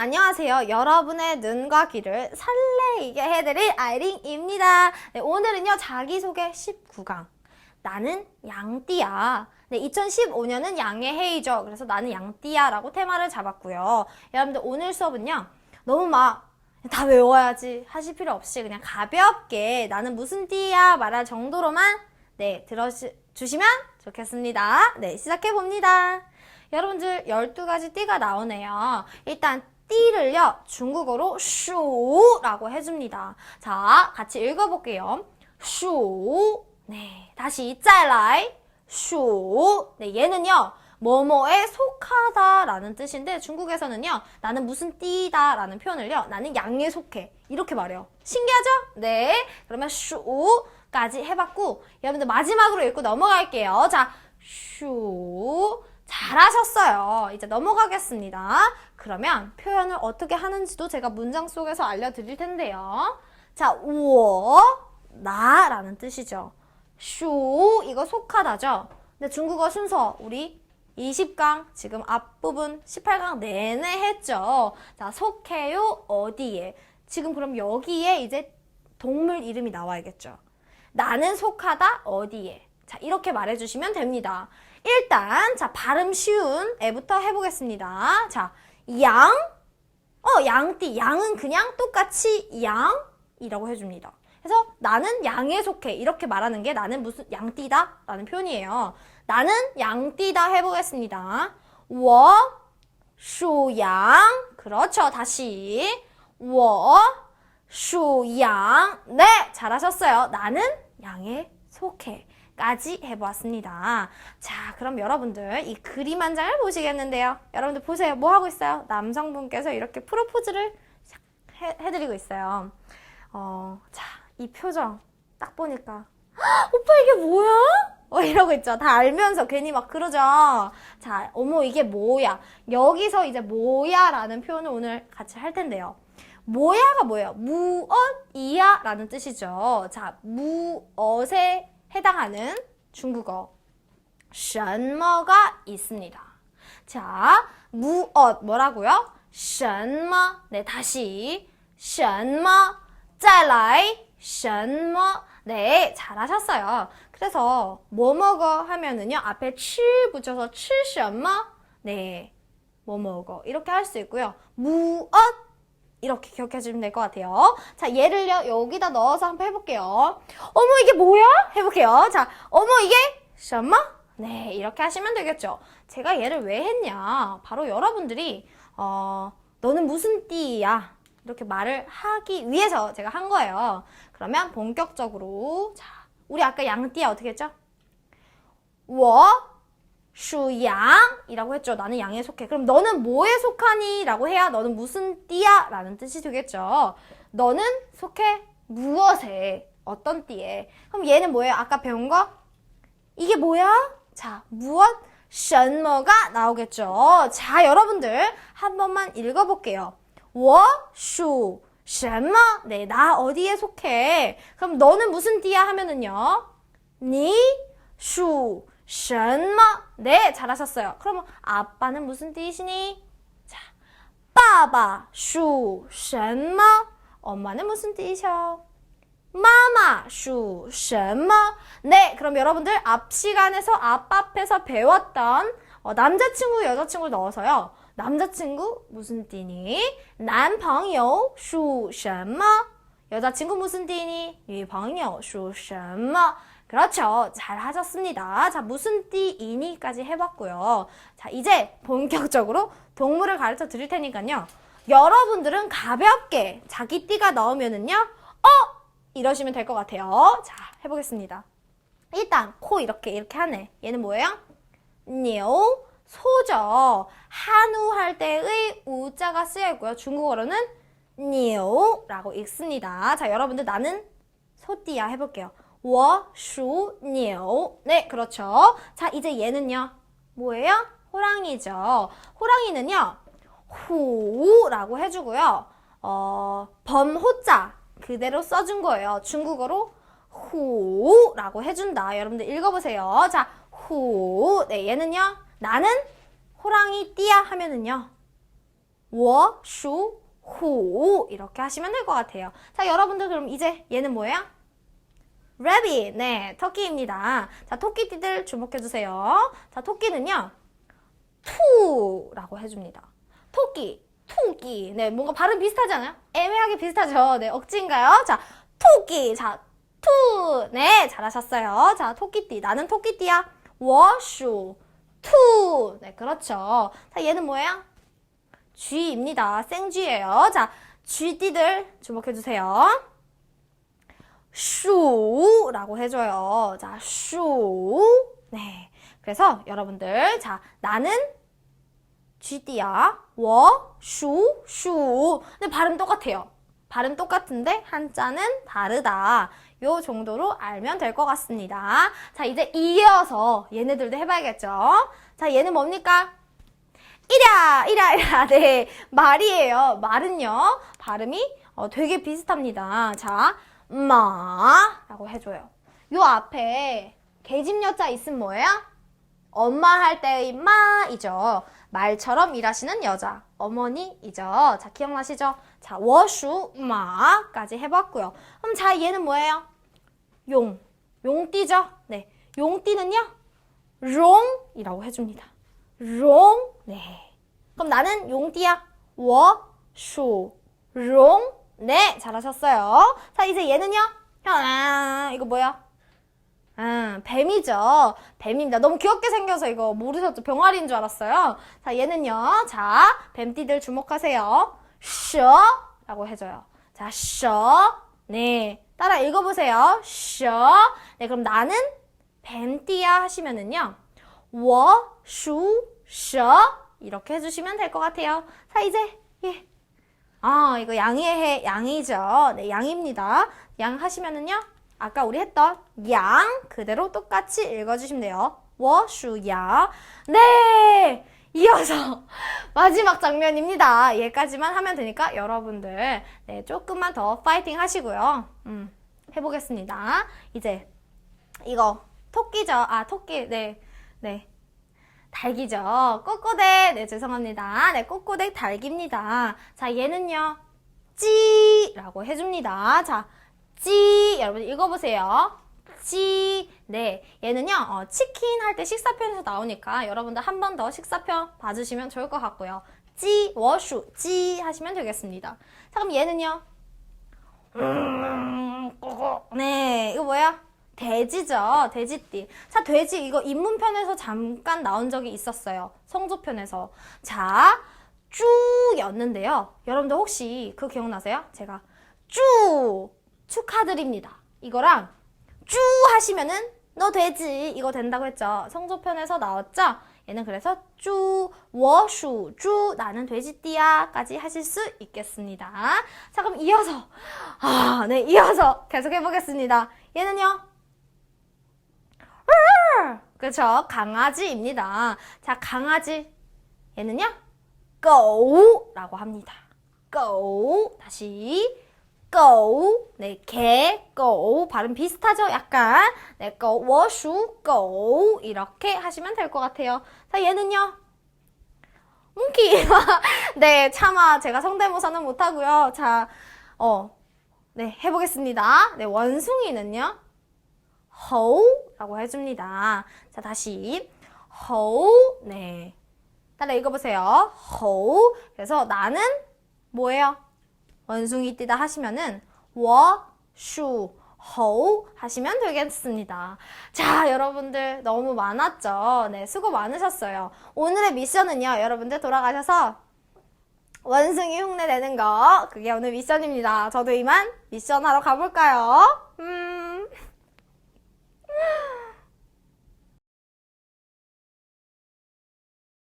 안녕하세요. 여러분의 눈과 귀를 설레이게 해드릴 아이린입니다. 네, 오늘은요, 자기소개 19강. 나는 양띠야. 네, 2015년은 양의 해이죠. 그래서 나는 양띠야 라고 테마를 잡았고요. 여러분들 오늘 수업은요, 너무 막, 다 외워야지 하실 필요 없이 그냥 가볍게 나는 무슨 띠야 말할 정도로만 네, 들어주시면 좋겠습니다. 네, 시작해 봅니다. 여러분들 12가지 띠가 나오네요. 일단 띠를요, 중국어로 슈라고 해줍니다. 자, 같이 읽어볼게요. 슈. 네, 다시 再来. 슈. 네, 얘는요, 뭐뭐에 속하다 라는 뜻인데 중국에서는요, 나는 무슨 띠다 라는 표현을요, 나는 양에 속해. 이렇게 말해요. 신기하죠? 네. 그러면 슈까지 해봤고, 여러분들 마지막으로 읽고 넘어갈게요. 자, 슈. 잘하셨어요. 이제 넘어가겠습니다. 그러면 표현을 어떻게 하는지도 제가 문장 속에서 알려드릴 텐데요. 자, 我, 나라는 뜻이죠. 슈, 이거 속하다죠. 근데 중국어 순서 우리 20강 지금 앞부분 18강 내내 했죠. 자, 속해요 어디에? 지금 그럼 여기에 이제 동물 이름이 나와야겠죠. 나는 속하다 어디에? 자, 이렇게 말해주시면 됩니다. 일단, 자, 발음 쉬운 애부터 해보겠습니다. 자, 양, 어, 양띠, 양은 그냥 똑같이 양이라고 해줍니다. 그래서 나는 양에 속해. 이렇게 말하는 게 나는 무슨 양띠다? 라는 표현이에요. 나는 양띠다 해보겠습니다. 워, 슈양. 그렇죠. 다시. 워, 슈양. 네, 잘하셨어요. 나는 양에 속해. 까지 해보았습니다. 자, 그럼 여러분들 이 그림 한 장을 보시겠는데요. 여러분들 보세요. 뭐 하고 있어요? 남성분께서 이렇게 프로포즈를 해, 해드리고 있어요. 어, 자, 이 표정 딱 보니까 "헉, 오빠 이게 뭐야? 어, 이러고 있죠. 다 알면서 괜히 막 그러죠. 자, 어머 이게 뭐야? 여기서 이제 뭐야 라는 표현을 오늘 같이 할 텐데요. 뭐야가 뭐예요? 무엇이야 라는 뜻이죠. 자, 무엇에 해당하는 중국어 什么가 있습니다. 자, 무엇 뭐라고요? 什么 네, 다시 什么再来什么 네, 잘하셨어요. 그래서 뭐 먹어 하면은요. 앞에 吃 붙여서 吃什么 네. 뭐 먹어 이렇게 할 수 있고요. 무엇 이렇게 기억해 주면 될 것 같아요. 자, 얘를요, 여기다 넣어서 한번 해볼게요. 어머, 이게 뭐야? 해볼게요. 자, 어머, 이게, 샴마? 네, 이렇게 하시면 되겠죠. 제가 얘를 왜 했냐. 바로 여러분들이, 어, 너는 무슨 띠야? 이렇게 말을 하기 위해서 제가 한 거예요. 그러면 본격적으로, 자, 우리 아까 양띠야 어떻게 했죠? 워, 属羊이라고 했죠. 나는 양에 속해. 그럼 너는 뭐에 속하니? 라고 해야 너는 무슨 띠야? 라는 뜻이 되겠죠. 너는 속해 무엇에? 어떤 띠에? 그럼 얘는 뭐예요? 아까 배운 거? 이게 뭐야? 자, 무엇? 什么가 나오겠죠. 자, 여러분들 한 번만 읽어볼게요. 我属什么? 네, 나 어디에 속해? 그럼 너는 무슨 띠야? 하면은요. 你属 什么? 네, 잘하셨어요. 그러면 아빠는 무슨 띠시니? 자, 爸爸属什么? 엄마는 무슨 띠셔? 妈妈属什么? 네, 그럼 여러분들 앞 시간에서 앞 앞에서 배웠던 어, 남자친구, 여자친구 넣어서요. 남자친구 무슨 띠니? 男朋友属什么? 여자친구 무슨 띠니? 女朋友属什么? 그렇죠. 잘 하셨습니다. 자, 무슨 띠이니까지 해봤고요. 자, 이제 본격적으로 동물을 가르쳐 드릴 테니까요. 여러분들은 가볍게 자기 띠가 나오면은요, 어! 이러시면 될 것 같아요. 자, 해보겠습니다. 일단, 코 이렇게, 이렇게 하네. 얘는 뭐예요? 뉴, 소죠. 한우 할 때의 우 자가 쓰여 있고요. 중국어로는 뉴라고 읽습니다. 자, 여러분들 나는 소띠야 해볼게요. 워슈니오. 네, 그렇죠. 자, 이제 얘는요. 뭐예요? 호랑이죠. 호랑이는요. 후라고 해주고요. 어, 범호자 그대로 써준 거예요. 중국어로 후라고 해준다. 여러분들 읽어보세요. 자, 후. 네, 얘는요. 나는 호랑이 띠야 하면은요. 워슈 후 이렇게 하시면 될 것 같아요. 자, 여러분들 그럼 이제 얘는 뭐예요? Rabbit. 네, 토끼입니다. 자, 토끼띠들 주목해 주세요. 자, 토끼는요. 투라고 해줍니다. 토끼, 토끼. 네, 뭔가 발음 비슷하지 않아요? 애매하게 비슷하죠. 네, 억지인가요? 자, 토끼. 자, 투. 네, 잘하셨어요. 자, 토끼띠. 나는 토끼띠야. 워슈, 투. 네, 그렇죠. 자, 얘는 뭐예요? 쥐입니다. 생쥐예요. 자, 쥐띠들 주목해 주세요. 슈라고 해줘요. 자, 슈. 네. 그래서 여러분들, 자, 나는 쥐띠야. 워, 슈, 슈. 근데 발음 똑같아요. 발음 똑같은데 한자는 다르다. 요 정도로 알면 될 것 같습니다. 자, 이제 이어서 얘네들도 해봐야겠죠? 자, 얘는 뭡니까? 이랴, 이랴, 이랴. 네, 말이에요. 말은요, 발음이 어, 되게 비슷합니다. 자, 마 라고 해줘요. 요 앞에 계집 여자 있으면 뭐예요? 엄마 할 때의 마이죠. 말처럼 일하시는 여자, 어머니이죠. 자, 기억나시죠? 자, 워슈 마까지 해봤고요. 그럼 자, 얘는 뭐예요? 용, 용띠죠? 네, 용띠는요? 롱이라고 해줍니다. 롱, 네. 그럼 나는 용띠야. 워슈 롱, 네, 잘하셨어요. 자, 이제 얘는요? 아, 이거 뭐야? 아, 뱀이죠. 뱀입니다. 너무 귀엽게 생겨서 이거 모르셨죠? 병아리인 줄 알았어요. 자, 얘는요. 자, 뱀띠들 주목하세요. 쇼 라고 해줘요. 자, 쇼. 네. 따라 읽어보세요. 쇼. 네, 그럼 나는 뱀띠야 하시면은요. 워, 슈, 쇼. 이렇게 해주시면 될 것 같아요. 자, 이제, 예. 아, 이거 양의 해, 양이죠. 네, 양입니다. 양 하시면은요. 아까 우리 했던 양 그대로 똑같이 읽어주시면 돼요. 워슈야. 네! 이어서 마지막 장면입니다. 얘까지만 하면 되니까 여러분들 네, 조금만 더 파이팅 하시고요. 음, 해보겠습니다. 이제 이거 토끼죠. 아, 토끼. 네. 네. 닭이죠. 꼬꼬댁. 네, 죄송합니다. 네, 꼬꼬댁 닭입니다. 자, 얘는요. 찌 라고 해줍니다. 자, 찌. 여러분 읽어보세요. 찌. 네. 얘는요, 어, 치킨 할 때 식사편에서 나오니까 여러분들 한 번 더 식사편 봐주시면 좋을 것 같고요. 찌, 워슈, 찌 하시면 되겠습니다. 자, 그럼 얘는요. 음, 꼬꼬. 네. 이거 뭐야? 돼지죠. 돼지띠. 자, 돼지 이거 입문편에서 잠깐 나온 적이 있었어요. 성조편에서. 자, 쭈였는데요. 여러분들 혹시 그거 기억나세요? 제가 쭈 축하드립니다. 이거랑 쭈 하시면은 너 돼지 이거 된다고 했죠. 성조편에서 나왔죠? 얘는 그래서 쭈, 워슈, 쭈, 나는 돼지띠야까지 하실 수 있겠습니다. 자, 그럼 이어서, 아, 네, 이어서 계속 해보겠습니다. 얘는요, 그렇죠. 강아지입니다. 자, 강아지. 얘는요? 고라고 합니다. 고. 다시. 고. 네, 개, 고. 발음 비슷하죠? 약간. 네, 고, 워슈, 고. 이렇게 하시면 될 것 같아요. 자, 얘는요? 몽키. 네, 차마 제가 성대모사는 못하고요. 자, 어, 네, 해보겠습니다. 네, 원숭이는요? 허우라고 해줍니다. 자, 다시 허우 네. 따라 읽어보세요. 허우 그래서 나는 뭐예요? 원숭이 띠다 하시면은 워슈 허우 하시면 되겠습니다. 자, 여러분들 너무 많았죠? 네, 수고 많으셨어요. 오늘의 미션은요, 여러분들 돌아가셔서 원숭이 흉내 내는 거, 그게 오늘 미션입니다. 저도 이만 미션 하러 가볼까요? 음.